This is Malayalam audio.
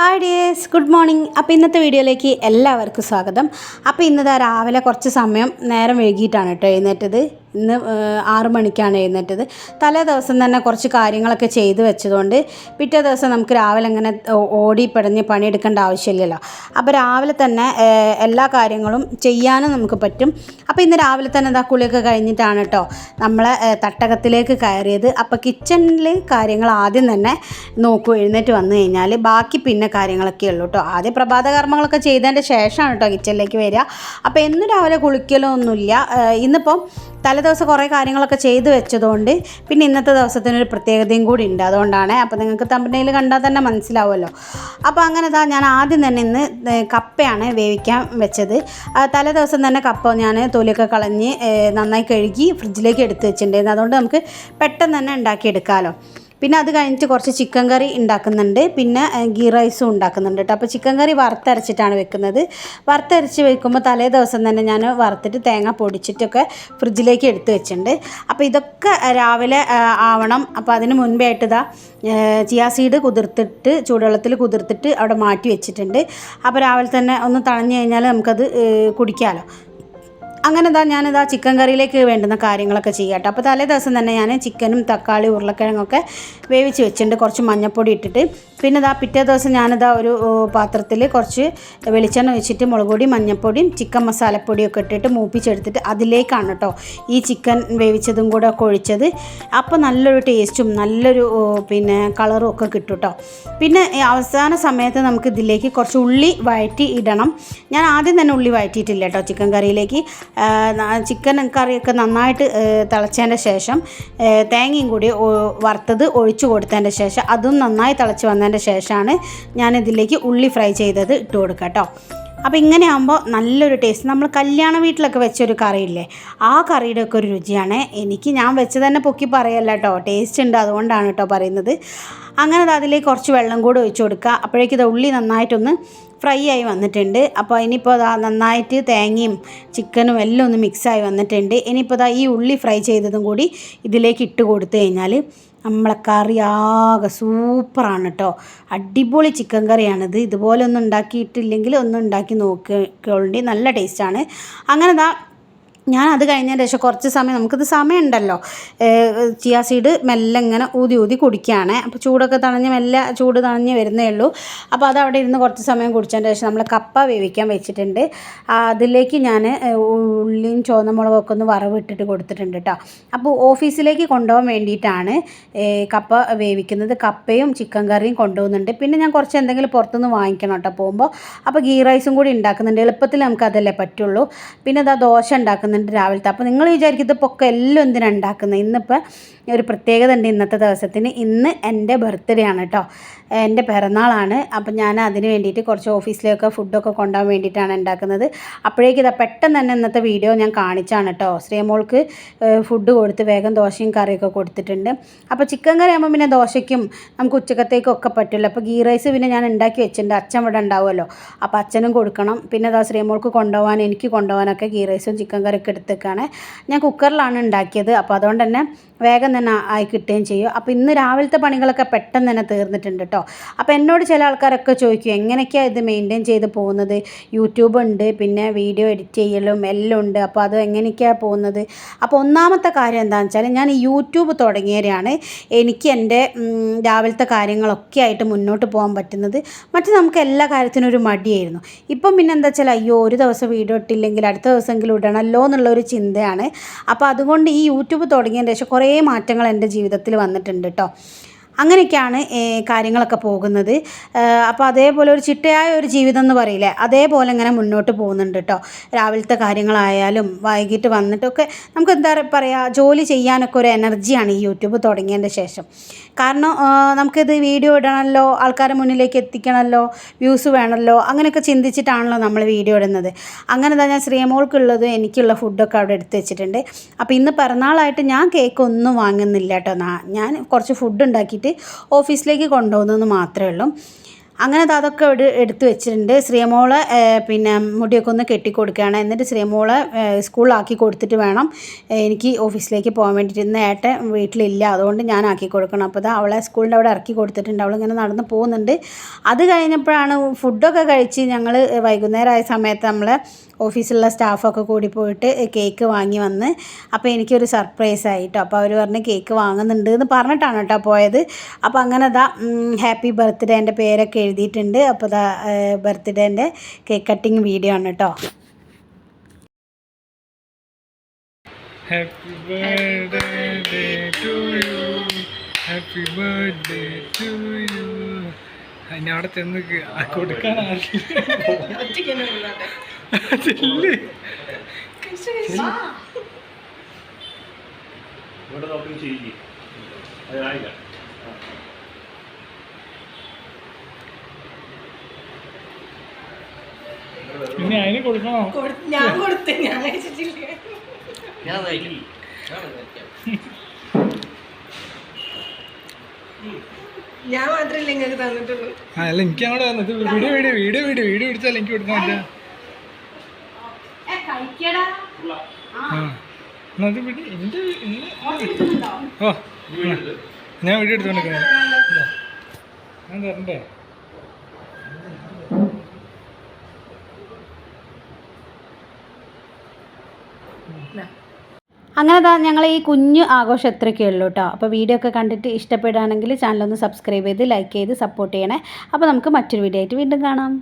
ഹായ് ഡിയേഴ്സ് ഗുഡ് മോർണിംഗ് അപ്പോൾ ഇന്നത്തെ വീഡിയോയിലേക്ക് എല്ലാവർക്കും സ്വാഗതം. അപ്പോൾ ഇന്നത്തെ രാവിലെ കുറച്ച് സമയം നേരം വൈകിയിട്ടാണ് കേട്ടോ എഴുന്നേറ്റത്. ഇന്ന് ആറ് മണിക്കാണ് എഴുന്നേറ്റത്. തലേ ദിവസം തന്നെ കുറച്ച് കാര്യങ്ങളൊക്കെ ചെയ്തു വെച്ചതുകൊണ്ട് പിറ്റേ ദിവസം നമുക്ക് രാവിലെ അങ്ങനെ ഓടി പിടഞ്ഞ് പണിയെടുക്കേണ്ട ആവശ്യമില്ലല്ലോ. അപ്പോൾ രാവിലെ തന്നെ എല്ലാ കാര്യങ്ങളും ചെയ്യാനും നമുക്ക് പറ്റും. അപ്പോൾ ഇന്ന് രാവിലെ തന്നെ എന്താ കുളിയൊക്കെ കഴിഞ്ഞിട്ടാണ് കേട്ടോ നമ്മളെ തട്ടകത്തിലേക്ക് കയറിയത്. അപ്പോൾ കിച്ചണിൽ കാര്യങ്ങൾ ആദ്യം തന്നെ നോക്കൂ എഴുന്നേറ്റ് വന്നു കഴിഞ്ഞാൽ ബാക്കി പിന്നെ കാര്യങ്ങളൊക്കെ ഉള്ളൂ കേട്ടോ ആദ്യം പ്രഭാത കർമ്മങ്ങളൊക്കെ ചെയ്തതിന്റെ ശേഷമാണ് കേട്ടോ കിച്ചണിലേക്ക് വരിക. അപ്പോൾ എന്നും രാവിലെ കുളിക്കലോ ഒന്നുമില്ല ഇന്നിപ്പം തലേദിവസം കുറേ കാര്യങ്ങളൊക്കെ ചെയ്ത് വെച്ചതുകൊണ്ട് പിന്നെ ഇന്നത്തെ ദിവസത്തിനൊരു പ്രത്യേകതയും കൂടി ഉണ്ട്. അതുകൊണ്ടാണ് അപ്പോൾ നിങ്ങൾക്ക് തമ്പനയിൽ കണ്ടാൽ തന്നെ മനസ്സിലാവുമല്ലോ. അപ്പോൾ അങ്ങനെ താ ഞാൻ ആദ്യം തന്നെ ഇന്ന് കപ്പയാണ് വേവിക്കാൻ വെച്ചത്. തലേ ദിവസം തന്നെ കപ്പ ഞാൻ തൊലിയൊക്കെ കളഞ്ഞ് നന്നായി കഴുകി ഫ്രിഡ്ജിലേക്ക് എടുത്ത് വെച്ചിട്ടുണ്ടായിരുന്നു. അതുകൊണ്ട് നമുക്ക് പെട്ടെന്ന് തന്നെ ഉണ്ടാക്കിയെടുക്കാമല്ലോ പിന്നെ അത് കഴിഞ്ഞിട്ട് കുറച്ച് ചിക്കൻ കറി ഉണ്ടാക്കുന്നുണ്ട്. പിന്നെ ഗീ റൈസും ഉണ്ടാക്കുന്നുണ്ട് കേട്ടോ അപ്പോൾ ചിക്കൻ കറി വറുത്തരച്ചിട്ടാണ് വെക്കുന്നത്. വറുത്തരച്ച് വെക്കുമ്പോൾ തലേ ദിവസം തന്നെ ഞാൻ വറുത്തിട്ട് തേങ്ങ പൊടിച്ചിട്ടൊക്കെ ഫ്രിഡ്ജിലേക്ക് എടുത്ത് വെച്ചിട്ടുണ്ട്. അപ്പോൾ ഇതൊക്കെ രാവിലെ ആവണം. അപ്പോൾ അതിന് മുൻപേ ഇതാ ചിയാ സീഡ് കുതിർത്തിട്ട് ചൂടുവെള്ളത്തിൽ കുതിർത്തിട്ട് അവിടെ മാറ്റി വെച്ചിട്ടുണ്ട്. അപ്പോൾ രാവിലെ തന്നെ ഒന്ന് തണഞ്ഞു കഴിഞ്ഞാൽ നമുക്കത് കുടിക്കാമല്ലോ അങ്ങനെ ഇതാ ഞാനിതാ ചിക്കൻ കറിയിലേക്ക് വേണ്ടുന്ന കാര്യങ്ങളൊക്കെ ചെയ്യാട്ടോ. അപ്പോൾ തലേ ദിവസം തന്നെ ഞാൻ ചിക്കനും തക്കാളി ഉരുളക്കിഴങ്ങൊക്കെ വേവിച്ച് വെച്ചിട്ടുണ്ട്. കുറച്ച് മഞ്ഞൾപ്പൊടി ഇട്ടിട്ട്. പിന്നെ ഇതാ പിറ്റേ ദിവസം ഞാനിതാ ഒരു പാത്രത്തിൽ കുറച്ച് വെളിച്ചെണ്ണ വെച്ചിട്ട് മുളക് പൊടി മഞ്ഞൾപ്പൊടിയും ചിക്കൻ മസാലപ്പൊടിയൊക്കെ ഇട്ടിട്ട് മൂപ്പിച്ചെടുത്തിട്ട് അതിലേക്കാണ് കേട്ടോ ഈ ചിക്കൻ വേവിച്ചതും കൂടെ ഒഴിച്ചത്. അപ്പോൾ നല്ലൊരു ടേസ്റ്റും നല്ലൊരു പിന്നെ കളറും ഒക്കെ കിട്ടും കേട്ടോ പിന്നെ അവസാന സമയത്ത് നമുക്ക് ഇതിലേക്ക് കുറച്ച് ഉള്ളി വഴറ്റി ഇടണം. ഞാൻ ആദ്യം തന്നെ ഉള്ളി വഴറ്റിയിട്ടില്ല കേട്ടോ ചിക്കൻ കറിയിലേക്ക് ആ, ചിക്കൻ കറിയൊക്കെ നന്നായിട്ട് തിളച്ചതിന്റെ ശേഷം തേങ്ങയും കൂടി വറുത്തത് ഒഴിച്ചു കൊടുത്തതിന്റെ ശേഷം അതും നന്നായി തിളച്ച് വന്നതിന്റെ ശേഷമാണ് ഞാനിതിലേക്ക് ഉള്ളി ഫ്രൈ ചെയ്തത് ഇട്ട് കൊടുക്കാം കേട്ടോ അപ്പോൾ ഇങ്ങനെ ആകുമ്പോൾ നല്ലൊരു ടേസ്റ്റ് നമ്മൾ കല്യാണ വീട്ടിലൊക്കെ വെച്ചൊരു കറിയില്ലേ ആ കറിയുടെ ഒക്കെ ഒരു രുചിയാണ്. എനിക്ക് ഞാൻ വെച്ച് തന്നെ പൊക്കി പറയല്ല കേട്ടോ ടേസ്റ്റ് ഉണ്ട് അതുകൊണ്ടാണ് കേട്ടോ പറയുന്നത്. അങ്ങനെ അത് അതിലേക്ക് കുറച്ച് വെള്ളം കൂടി ഒഴിച്ച് കൊടുക്കുക. അപ്പോഴേക്കും ഇത് ഉള്ളി നന്നായിട്ടൊന്ന് ഫ്രൈ ആയി വന്നിട്ടുണ്ട്. അപ്പോൾ ഇനിയിപ്പോൾ ദാ നന്നായിട്ട് തേങ്ങയും ചിക്കനും എല്ലാം ഒന്ന് മിക്സായി വന്നിട്ടുണ്ട്. ഇനിയിപ്പോൾ ദാ ഈ ഉള്ളി ഫ്രൈ ചെയ്തതും കൂടി ഇതിലേക്ക് ഇട്ട് കൊടുത്തു കഴിഞ്ഞാൽ നമ്മളെ കറി ആകെ സൂപ്പറാണ് കേട്ടോ അടിപൊളി ചിക്കൻ കറിയാണിത്. ഇതുപോലെ ഒന്നും ഉണ്ടാക്കിയിട്ടില്ലെങ്കിൽ ഒന്ന് ഉണ്ടാക്കി നോക്കിക്കോളണ്ടി. നല്ല ടേസ്റ്റാണ്. അങ്ങനെ ദാ ഞാൻ അത് കഴിഞ്ഞതിന് ശേഷം കുറച്ച് സമയം നമുക്കിത് സമയമുണ്ടല്ലോ. ചിയാ സീഡ് മെല്ലെ ഇങ്ങനെ ഊതി ഊതി കുടിക്കുകയാണ്. അപ്പോൾ ചൂടൊക്കെ തണഞ്ഞ് മെല്ലെ ചൂട് തണഞ്ഞ് വരുന്നേ ഉള്ളൂ. അപ്പോൾ അത് അവിടെ ഇരുന്ന് കുറച്ച് സമയം കുടിച്ചതിന് ശേഷം നമ്മൾ കപ്പ വേവിക്കാൻ വെച്ചിട്ടുണ്ട്. അതിലേക്ക് ഞാൻ ഉള്ളിയും ചുവന്ന മുളകൊക്കെ ഒന്ന് വറവിട്ടിട്ട് കൊടുത്തിട്ടുണ്ട് കേട്ടോ. അപ്പോൾ ഓഫീസിലേക്ക് കൊണ്ടുപോകാൻ വേണ്ടിയിട്ടാണ് കപ്പ വേവിക്കുന്നത്. കപ്പയും ചിക്കൻ കറിയും കൊണ്ടുപോകുന്നുണ്ട്. പിന്നെ ഞാൻ കുറച്ച് എന്തെങ്കിലും പുറത്തുനിന്ന് വാങ്ങിക്കണം കേട്ടോ പോകുമ്പോൾ. അപ്പോൾ ഗീ റൈസും കൂടി ഉണ്ടാക്കുന്നുണ്ട്. എളുപ്പത്തിൽ നമുക്കതല്ലേ പറ്റുള്ളൂ. പിന്നെ അതാ ദോശ ഉണ്ടാക്കുന്നുണ്ട്. രാവിലത്തെ. അപ്പോൾ നിങ്ങൾ വിചാരിക്കും ഇതിപ്പോൾ എല്ലാം എന്തിനാണ് ഉണ്ടാക്കുന്നത് ഇന്നിപ്പോൾ ഒരു പ്രത്യേകത ഉണ്ട് ഇന്നത്തെ ദിവസത്തിന്. ഇന്ന് എന്റെ ബർത്ത്ഡേ ആണ് കേട്ടോ എന്റെ പിറന്നാളാണ്. അപ്പം ഞാൻ അതിന് വേണ്ടിയിട്ട് കുറച്ച് ഓഫീസിലേക്ക് ഫുഡൊക്കെ കൊണ്ടുപോകാൻ വേണ്ടിയിട്ടാണ് ഉണ്ടാക്കുന്നത് അപ്പോഴേക്കും ഇതാ പെട്ടെന്ന് തന്നെ ഇന്നത്തെ വീഡിയോ ഞാൻ കാണിച്ചാണ് കേട്ടോ ശ്രീമോൾക്ക് ഫുഡ് കൊടുത്ത് വേഗം ദോശയും കറിയൊക്കെ കൊടുത്തിട്ടുണ്ട്. അപ്പോൾ ചിക്കൻ കറി ആകുമ്പോൾ പിന്നെ ദോശയ്ക്കും നമുക്ക് ഉച്ചക്കത്തേക്കും ഒക്കെ പറ്റില്ല അപ്പോൾ ഗീ റൈസ് പിന്നെ ഞാൻ ഉണ്ടാക്കി വെച്ചിട്ടുണ്ട്. അച്ഛൻ ഇവിടെ ഉണ്ടാവുമല്ലോ അപ്പോൾ അച്ഛനും കൊടുക്കണം. പിന്നെ അതാ ശ്രീമോൾക്ക് കൊണ്ടുപോകാൻ എനിക്ക് കൊണ്ടുപോകാനൊക്കെ ഗീ റൈസും ചിക്കൻ കറിയൊക്കെ എടുത്തേക്കാണ്. ഞാൻ കുക്കറിലാണ് ഉണ്ടാക്കിയത്. അപ്പോൾ അതുകൊണ്ട് തന്നെ വേഗം തന്നെ ആയി കിട്ടുകയും ചെയ്യും. അപ്പോൾ ഇന്ന് രാവിലത്തെ പണികളൊക്കെ പെട്ടെന്ന് തന്നെ തീർന്നിട്ടുണ്ട് കേട്ടോ അപ്പോൾ എന്നോട് ചില ആൾക്കാരൊക്കെ ചോദിക്കും എങ്ങനെയൊക്കെയാണ് ഇത് മെയിന്റെയിൻ ചെയ്ത് പോകുന്നത്? യൂട്യൂബ് ഉണ്ട് പിന്നെ വീഡിയോ എഡിറ്റ് ചെയ്യലും എല്ലാം ഉണ്ട്. അപ്പോൾ അത് എങ്ങനെയൊക്കെയാണ് പോകുന്നത്? അപ്പോൾ ഒന്നാമത്തെ കാര്യം എന്താണെന്ന് വെച്ചാൽ ഞാൻ യൂട്യൂബ് തുടങ്ങിയവരെയാണ് എനിക്ക് എന്റെ രാവിലത്തെ കാര്യങ്ങളൊക്കെ ആയിട്ട് മുന്നോട്ട് പോകാൻ പറ്റുന്നത്. മറ്റു നമുക്ക് എല്ലാ കാര്യത്തിനും ഒരു മടിയായിരുന്നു. ഇപ്പം പിന്നെ എന്താ വെച്ചാൽ അയ്യോ ഒരു ദിവസം വീഡിയോ ഇട്ടില്ലെങ്കിൽ അടുത്ത ദിവസമെങ്കിലും ഇടണമല്ലോ എന്നുള്ള ഒരു ചിന്തയാണ്. അപ്പോൾ അതുകൊണ്ട് ഈ യൂട്യൂബ് തുടങ്ങിയതിന് ശേഷം കുറേ മാറ്റങ്ങൾ എന്റെ ജീവിതത്തിൽ വന്നിട്ടുണ്ട് കേട്ടോ അങ്ങനെയൊക്കെയാണ് കാര്യങ്ങളൊക്കെ പോകുന്നത്. അപ്പോൾ അതേപോലെ ഒരു ചിട്ടയായ ഒരു ജീവിതം എന്ന് പറയില്ലേ അതേപോലെ ഇങ്ങനെ മുന്നോട്ട് പോകുന്നുണ്ട് കേട്ടോ രാവിലത്തെ കാര്യങ്ങളായാലും വൈകിട്ട് വന്നിട്ടൊക്കെ നമുക്ക് എന്താ പറയുക ജോലി ചെയ്യാനൊക്കെ ഒരു എനർജിയാണ് ഈ യൂട്യൂബ് തുടങ്ങിയതിന്റെ ശേഷം. കാരണം നമുക്കിത് വീഡിയോ ഇടണമല്ലോ ആൾക്കാരെ മുന്നിലേക്ക് എത്തിക്കണമല്ലോ വ്യൂസ് വേണമല്ലോ അങ്ങനെയൊക്കെ ചിന്തിച്ചിട്ടാണല്ലോ നമ്മൾ വീഡിയോ ഇടുന്നത്. അങ്ങനെ തന്നെ ഞാൻ ശ്രീമോൾക്കുള്ളത് എനിക്കുള്ള ഫുഡൊക്കെ അവിടെ എടുത്ത് വെച്ചിട്ടുണ്ട്. അപ്പോൾ ഇന്ന് പിറന്നാളായിട്ട് ഞാൻ കേക്ക് ഒന്നും വാങ്ങുന്നില്ല കേട്ടോ. ഞാൻ കുറച്ച് ഫുഡ് ഉണ്ടാക്കിയിട്ട് ഓഫീസിലേക്ക് കൊണ്ടുപോകുന്നതെന്ന് മാത്രമേ ഉള്ളൂ. അങ്ങനെ അത് അതൊക്കെ ഇവിടെ എടുത്തു വെച്ചിട്ടുണ്ട്. ശ്രീമോളെ പിന്നെ മുടിയൊക്കെ ഒന്ന് കെട്ടിക്കൊടുക്കുകയാണ്. എന്നിട്ട് ശ്രീമോളെ സ്കൂളിലാക്കി കൊടുത്തിട്ട് വേണം എനിക്ക് ഓഫീസിലേക്ക് പോകാൻ വേണ്ടിയിട്ട് ഇന്ന് ഏട്ടൻ വീട്ടിലില്ല. അതുകൊണ്ട് ഞാൻ ആക്കി കൊടുക്കണം. അപ്പോൾ ഇതാ അവളെ സ്കൂളിന്റെ അവിടെ ഇറക്കി കൊടുത്തിട്ടുണ്ട്. അവളിങ്ങനെ നടന്ന് പോകുന്നുണ്ട്. അത് കഴിഞ്ഞപ്പോഴാണ് ഫുഡൊക്കെ കഴിച്ച് ഞങ്ങൾ വൈകുന്നേരമായ സമയത്ത് നമ്മളെ ഓഫീസിലുള്ള സ്റ്റാഫൊക്കെ കൂടി പോയിട്ട് കേക്ക് വാങ്ങി വന്ന് അപ്പോൾ എനിക്കൊരു സർപ്രൈസ് ആയിട്ടോ അപ്പോൾ അവർ പറഞ്ഞ് കേക്ക് വാങ്ങുന്നുണ്ട് എന്ന് പറഞ്ഞിട്ടാണ് കേട്ടോ പോയത് അപ്പോൾ അങ്ങനെ അതാ ഹാപ്പി ബർത്ത്ഡേ എന്റെ പേരൊക്കെ എഴുതിയിട്ടുണ്ട് അപ്പോൾ അതാ ബർത്ത്ഡേന്റെ കേക്ക് കട്ടിങ് വീഡിയോ ആണ് കേട്ടോ Happy birthday to you. Happy birthday to you. ഞാൻ അവിടെ ചെന്ന് കൊടുക്കാൻ. ചെല്ല്. ഇവിടെ നോക്കി ചെയ്യിക്കും. അതിനായില്ല പിന്നെ അതിന് കൊടുക്കണോ? ഞാൻ കൊടുത്തു ഞാൻ കഴിച്ചിട്ടില്ല. ഞാൻ മാത്രല്ലേ നിങ്ങൾക്ക് തന്നിട്ടുള്ളൂ. അല്ല എനിക്ക് അങ്ങോട്ട് വന്നത് video video video video video പിടിച്ചാൽ എനിക്ക് കൊടുക്കാൻ പറ്റില്ല ഓ ഞാൻ വീഡിയോ എടുത്തോണ്ടിരിക്കുന്നത് ഞാൻ തരണ്ടേ? അങ്ങനെ താ ഞങ്ങൾ ഈ കുഞ്ഞു ആഘോഷം എത്രയൊക്കെ ഉള്ളൂ കേട്ടോ അപ്പോൾ വീഡിയോ ഒക്കെ കണ്ടിട്ട് ഇഷ്ടപ്പെടുകയാണെങ്കിൽ ചാനലൊന്ന് സബ്സ്ക്രൈബ് ചെയ്ത് ലൈക്ക് ചെയ്ത് സപ്പോർട്ട് ചെയ്യണേ. അപ്പോൾ നമുക്ക് മറ്റൊരു വീഡിയോ ആയിട്ട് വീണ്ടും കാണാം.